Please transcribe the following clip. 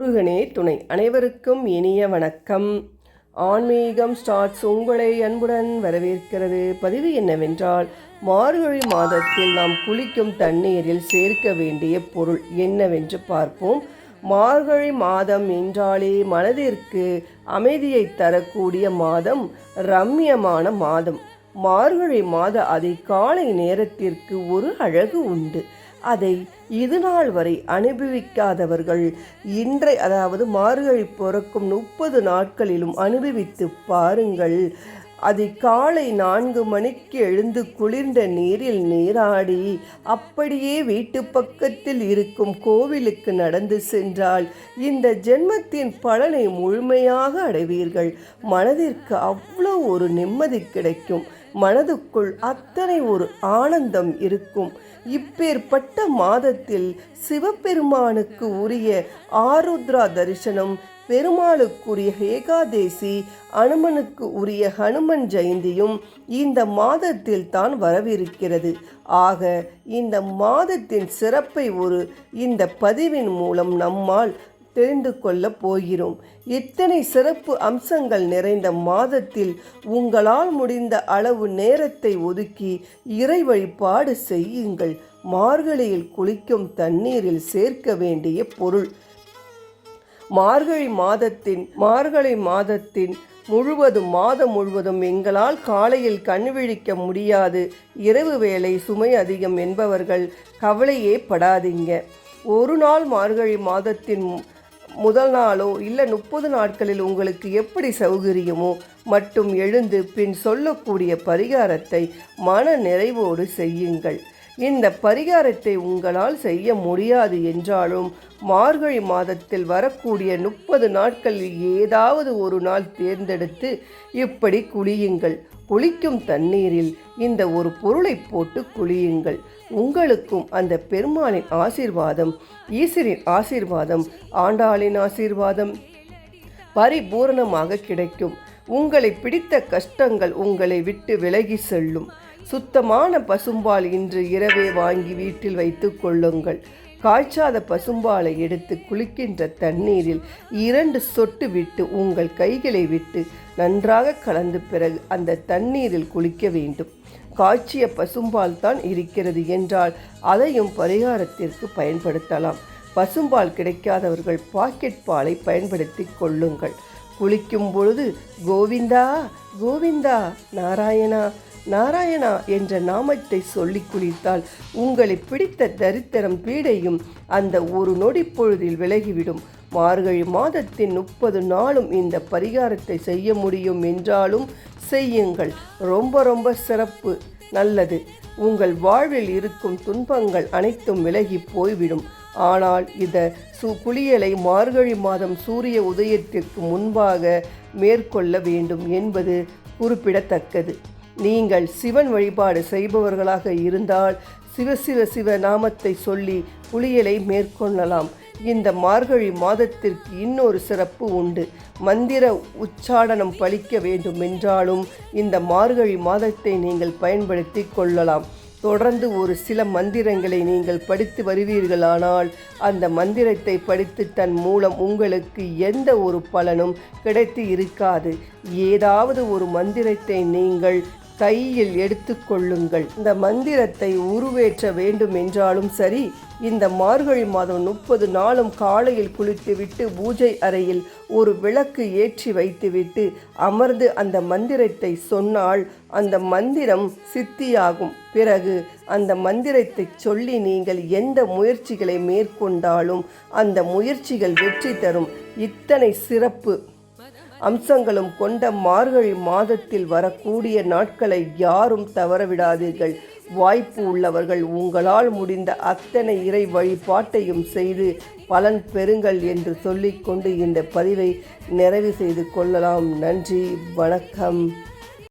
முருகனே துணை. அனைவருக்கும் இனிய வணக்கம். ஆன்மீகம் ஸ்டார்ட்ஸ் உங்களை அன்புடன் வரவேற்கிறது. பதிவு என்னவென்றால் மார்கழி மாதத்தில் நாம் குளிக்கும் தண்ணீரில் சேர்க்க வேண்டிய பொருள் என்னவென்று பார்ப்போம். மார்கழி மாதம் என்றாலே மனதிற்கு அமைதியை தரக்கூடிய மாதம் ரம்யமான மாதம். மார்கழி மாத அதிகாலை நேரத்திற்கு ஒரு அழகு உண்டு. அதை இது நாள் வரை அனுபவிக்காதவர்கள் இன்றை அதாவது மார்கழி பிறக்கும் முப்பது நாட்களிலும் அனுபவித்து பாருங்கள். அதை காலை நான்கு மணிக்கு எழுந்து குளிர்ந்த நீரில் நீராடி அப்படியே வீட்டு பக்கத்தில் இருக்கும் கோவிலுக்கு நடந்து சென்றால் இந்த ஜென்மத்தின் பலனை முழுமையாக அடைவீர்கள். மனதிற்கு அவ்வளோ ஒரு நிம்மதி கிடைக்கும். மனதுக்குள் அத்தனை ஒரு ஆனந்தம் இருக்கும். இப்பேற்பட்ட மாதத்தில் சிவபெருமானுக்கு உரிய ஆருத்ரா தரிசனம் பெருமாளுக்குரிய ஏகாதேசி அனுமனுக்கு உரிய ஹனுமன் ஜெயந்தியும் இந்த மாதத்தில் தான் வரவிருக்கிறது. ஆக இந்த மாதத்தின் சிறப்பை ஒரு இந்த பதிவின் மூலம் நம்மால் தெரிந்து கொள்ளப் போகிறோம். இத்தனை சிறப்பு அம்சங்கள் நிறைந்த மாதத்தில் உங்களால் முடிந்த அளவு நேரத்தை ஒதுக்கி இறை வழிபாடு செய்யுங்கள். மார்கழியில் குளிக்கும் தண்ணீரில் சேர்க்க வேண்டிய பொருள். மார்கழி மாதத்தின் மார்கழி மாதத்தின் முழுவதும் மாதம் முழுவதும் எங்களால் காலையில் கண் விழிக்க முடியாது. இரவு வேலை சுமை அதிகம் என்பவர்கள் கவலையே படாதீங்க. ஒரு நாள் மார்கழி மாதத்தின் முதல் நாளோ இல்லை முப்பது நாட்களில் உங்களுக்கு எப்படி சௌகரியமோ மட்டும் எழுந்து பின் சொல்லக்கூடிய பரிகாரத்தை மன நிறைவோடு செய்யுங்கள். இந்த பரிகாரத்தை உங்களால் செய்ய முடியாது என்றாலும் மார்கழி மாதத்தில் வரக்கூடிய முப்பது நாட்களில் ஏதாவது ஒரு நாள் தேர்ந்தெடுத்து இப்படி குளியுங்கள். குளிக்கும் தண்ணீரில் இந்த ஒரு பொருளை போட்டு குளியுங்கள். உங்களுக்கும் அந்த பெருமாளின் ஆசீர்வாதம் ஈஸ்வரின் ஆசீர்வாதம் ஆண்டாளின் ஆசீர்வாதம் பரிபூரணமாக கிடைக்கும். உங்களை பிடித்த கஷ்டங்கள் உங்களை விட்டு விலகி செல்லும். சுத்தமான பசும்பால் இன்று இரவே வாங்கி வீட்டில் வைத்து கொள்ளுங்கள். காய்ச்சாத பசும்பாலை எடுத்து குளிக்கின்ற தண்ணீரில் இரண்டு சொட்டு விட்டு உங்கள் கைகளை விட்டு நன்றாக கலந்து பிறகு அந்த தண்ணீரில் குளிக்க வேண்டும். காய்ச்சிய பசும்பால் தான் இருக்கிறது என்றால் அதையும் பரிகாரத்திற்கு பயன்படுத்தலாம். பசும்பால் கிடைக்காதவர்கள் பாக்கெட் பாலை பயன்படுத்தி கொள்ளுங்கள். குளிக்கும் பொழுது கோவிந்தா கோவிந்தா நாராயணா நாராயணா என்ற நாமத்தை சொல்லி குளித்தால் உங்களை பிடித்த தரித்திரம் பீடையும் அந்த ஒரு நொடி பொழுதில் விலகிவிடும். மார்கழி மாதத்தின் முப்பது நாளும் இந்த பரிகாரத்தை செய்ய முடியும் என்றாலும் செய்யுங்கள். ரொம்ப ரொம்ப சிறப்பு நல்லது. உங்கள் வாழ்வில் இருக்கும் துன்பங்கள் அனைத்தும் விலகி போய்விடும். ஆனால் இத சு குளியலை மார்கழி மாதம் சூரிய உதயத்திற்கு முன்பாக மேற்கொள்ள வேண்டும் என்பது குறிப்பிடத்தக்கது. நீங்கள் சிவன் வழிபாடு செய்பவர்களாக இருந்தால் சிவசிவ சிவ சிவ நாமத்தை சொல்லி குளியலை மேற்கொள்ளலாம். இந்த மார்கழி மாதத்திற்கு இன்னொரு சிறப்பு உண்டு. மந்திர உச்சாடனம் பழிக்க வேண்டும் என்றாலும் இந்த மார்கழி மாதத்தை நீங்கள் பயன்படுத்தி கொள்ளலாம். தொடர்ந்து ஒரு சில மந்திரங்களை நீங்கள் படித்து வருவீர்களானால் அந்த மந்திரத்தை படித்து தன் மூலம் உங்களுக்கு எந்த ஒரு பலனும் கிடைத்து இருக்காது. ஏதாவது ஒரு மந்திரத்தை நீங்கள் கையில் எடுத்துக்கொள்ளுங்கள் இந்த மந்திரத்தை உருவேற்ற வேண்டும் என்றாலும் சரி இந்த மார்கழி மாதம் முப்பது நாளும் காலையில் குளித்துவிட்டு பூஜை அறையில் ஒரு விளக்கு ஏற்றி வைத்துவிட்டு அமர்ந்து அந்த மந்திரத்தை சொன்னால் அந்த மந்திரம் சித்தியாகும். பிறகு அந்த மந்திரத்தை சொல்லி நீங்கள் எந்த முயற்சிகளை மேற்கொண்டாலும் அந்த முயற்சிகள் வெற்றி தரும். இத்தனை சிறப்பு. அம்சங்களும் கொண்ட மார்கழி மாதத்தில் வரக்கூடிய நாட்களை யாரும் தவறவிடாதீர்கள். வாய்ப்பு உள்ளவர்கள் உங்களால் முடிந்த அத்தனை இறை வழிபாட்டையும் செய்து பலன் பெறுங்கள் என்று சொல்லிக்கொண்டு இந்த பதிவை நிறைவு செய்து கொள்ளலாம். நன்றி வணக்கம்.